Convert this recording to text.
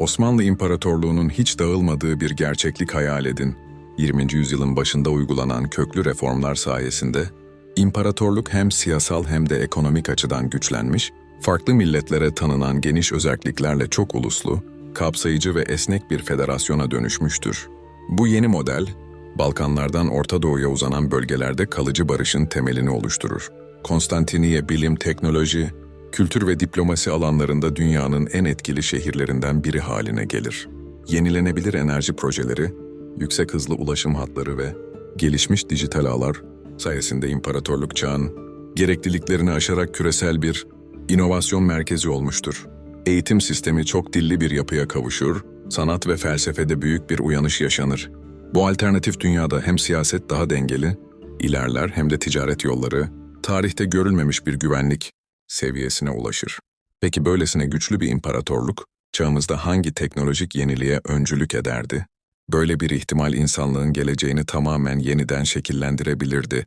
Osmanlı İmparatorluğu'nun hiç dağılmadığı bir gerçeklik hayal edin. 20. yüzyılın başında uygulanan köklü reformlar sayesinde imparatorluk hem siyasal hem de ekonomik açıdan güçlenmiş, farklı milletlere tanınan geniş özelliklerle çok uluslu, kapsayıcı ve esnek bir federasyona dönüşmüştür. Bu yeni model, Balkanlardan Orta Doğu'ya uzanan bölgelerde kalıcı barışın temelini oluşturur. Konstantiniye bilim, teknoloji, kültür ve diplomasi alanlarında dünyanın en etkili şehirlerinden biri haline gelir. Yenilenebilir enerji projeleri, yüksek hızlı ulaşım hatları ve gelişmiş dijital ağlar sayesinde imparatorluk çağın gerekliliklerini aşarak küresel bir inovasyon merkezi olmuştur. Eğitim sistemi çok dilli bir yapıya kavuşur, sanat ve felsefede büyük bir uyanış yaşanır. Bu alternatif dünyada hem siyaset daha dengeli, ilerler hem de ticaret yolları, tarihte görülmemiş bir güvenlik seviyesine ulaşır. Peki böylesine güçlü bir imparatorluk, çağımızda hangi teknolojik yeniliğe öncülük ederdi? Böyle bir ihtimal insanlığın geleceğini tamamen yeniden şekillendirebilirdi.